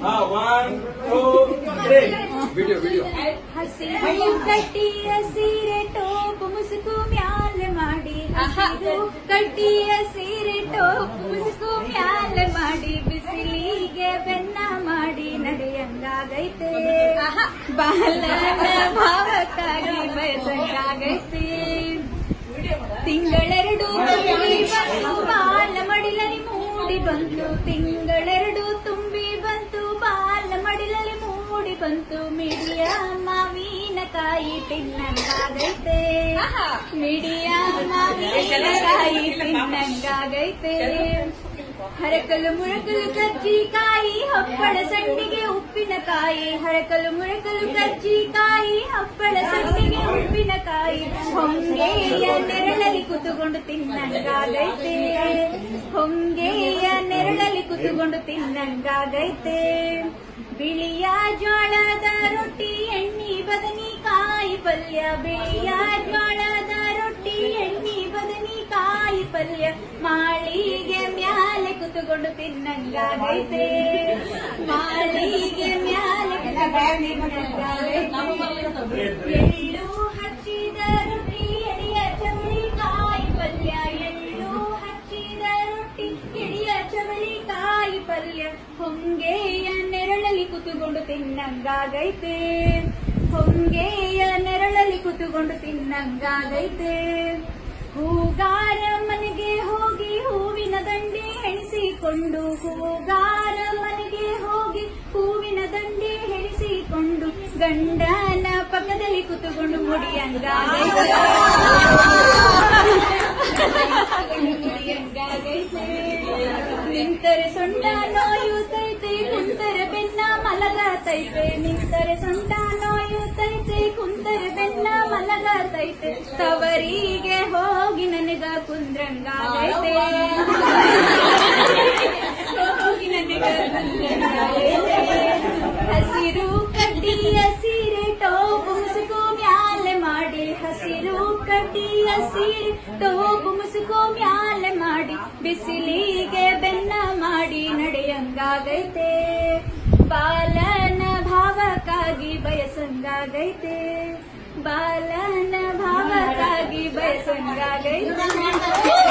Two three video video ಹಸಿರು ಕಟ್ಟಿಯ ಸೀರೆ top ಮುಸುಕು ಮ್ಯಾಲ ಮಾಡಿ ಕಟ್ಟಿಯ ಸೀರೆ ಟೋಪ್ ಮುಸುಕು ಮ್ಯಾಲೆ ಮಾಡಿ ಬಿಸಿಲಿಗೆ ಬೆನ್ನ ಮಾಡಿ ನಡೆಯಂಗಾಗೈತೆ. ಬಾಲನ ಭಾವಕ್ಕಾಗಿ ಬಯಸಂಗಾಗೈತೆ. ತಿಂಗಳೆರಡು ಬಾಲ ಮಡಿಲಲ್ಲಿ ಮೂಡಿ ಬಂತು ತಿಂಗಳೆರಡು ಬಂತು ಮಿಡಿಯ ಮಾವಿನಕಾಯಿ ತಿನ್ನಂಗಾಗೈತೆ. ಮಿಡಿಯ ಮಾವಿನಕಾಯಿ ತಿನ್ನಂಗಾಗೈತೆ. ಹರಕಲು ಮುಳಕಲು ಕಜ್ಜಿಕಾಯಿ ಹಪ್ಪಳ ಸಂಡಿಗೆ ಉಪ್ಪಿನಕಾಯಿ ಹರಕಲು ಮುಳಕಲು ಕಜ್ಜಿಕಾಯಿ ಹಪ್ಪಳ ಸಂಡಿಗೆ ಉಪ್ಪಿನಕಾಯಿ ಹೊಂಗೆಯ ನೆರಳಲ್ಲಿ ಕೂತುಕೊಂಡು ತಿನ್ನಂಗಾಗೈತೆ. ಹೊಂಗೆಯ ನೆರಳಲ್ಲಿ ಕೂತುಕೊಂಡು ತಿನ್ನಂಗಾಗೈತೆ. ಬಿಳಿಯ ಜೋಳದ ರೊಟ್ಟಿ ಎಣ್ಣಿ ಬದನಿಕಾಯಿ ಪಲ್ಯ, ಬೇಯ ಜೋಳದ ರೊಟ್ಟಿ ಎಣ್ಣಿ ಬದನಿಕಾಯಿ ಪಲ್ಯ. ಮಾಳಿಗೆ ಮ್ಯಾಲೆ ಕುತುಕೊಂಡು ತಿನ್ನಂಗಾಗೈತೆ ಮಾಳಿಗೆ ಮ್ಯಾಲೆ ಎಳ್ಳು ಹಚ್ಚಿದ ರೊಟ್ಟಿ ಎಡಿಯ ಚವಳಿಕಾಯಿ ಪಲ್ಯ. ಎಳ್ಳು ಹಚ್ಚಿದ ರೊಟ್ಟಿ ಎಡಿಯ ಚವಳಿಕಾಯಿ ಪಲ್ಯ ಹೊಂಗೆಯ ನೆರಳಲ್ಲಿ ಕುತುಕೊಂಡು ತಿನ್ನಂಗಾಗೈತೆ. ಹೊಂಗೆಯ ನೆರಳಲ್ಲಿ ಕುತುಕೊಂಡು ತಿನ್ನಂಗಾಗೈತೆ. ಹೂಗಾರ ಮನೆಗೆ ಹೋಗಿ ಹೂವಿನ ದಂಡೆ ಹೆಣಿಸಿಕೊಂಡು ಹೂಗಾರ ಮನೆಗೆ ಹೋಗಿ ಹೂವಿನ ದಂಡೆ ಹೆಣಿಸಿಕೊಂಡು ಗಂಡನ ಪಕ್ಕದಲ್ಲಿ ಕುತುಕೊಂಡು ಮುಡಿಯಂಗಾಗೈತೆ. ನಿಂತರೆ ಸೊಂಟ ನೋಯುತ್ತೈತೆ ಕುಂತರೆ ಬೆನ್ನ ಮಲಗತೈತೆ ನಿಂತರೆ ಸೊಂಟ ನೋಯುತ್ತೈತೆ ಕುಂತರೆ ಬೆನ್ನ ಮಲಗತೈತೆ ತವರಿಗೆ ಹೋಗಿ ನನಗ ಕುಂದ್ರಂಗಾಗೈತೆ ಹೋಗಿ ನನಗ ಹಸಿರು ಕಡ್ಡಿಯ ಸೀರೆ, ಟೋಪು ಮುಸುಕು ಮ್ಯಾಲೆ ಮಾಡಿ. ಹಸಿರು ಕಡ್ಡಿಯ ಸೀರೆ, ಟೋಪು ಮುಸುಕು ಮ್ಯಾಲೆ ಮಾಡಿ. ಬಿಸಿಲಿಗೆ ಭಾವಕ್ಕಾಗಿ ಬಯಸಂಗಾಗೈತೆ ಬಾಲನ ಭಾವಕ್ಕಾಗಿ ಬಯಸಂಗಾಗೈತೆ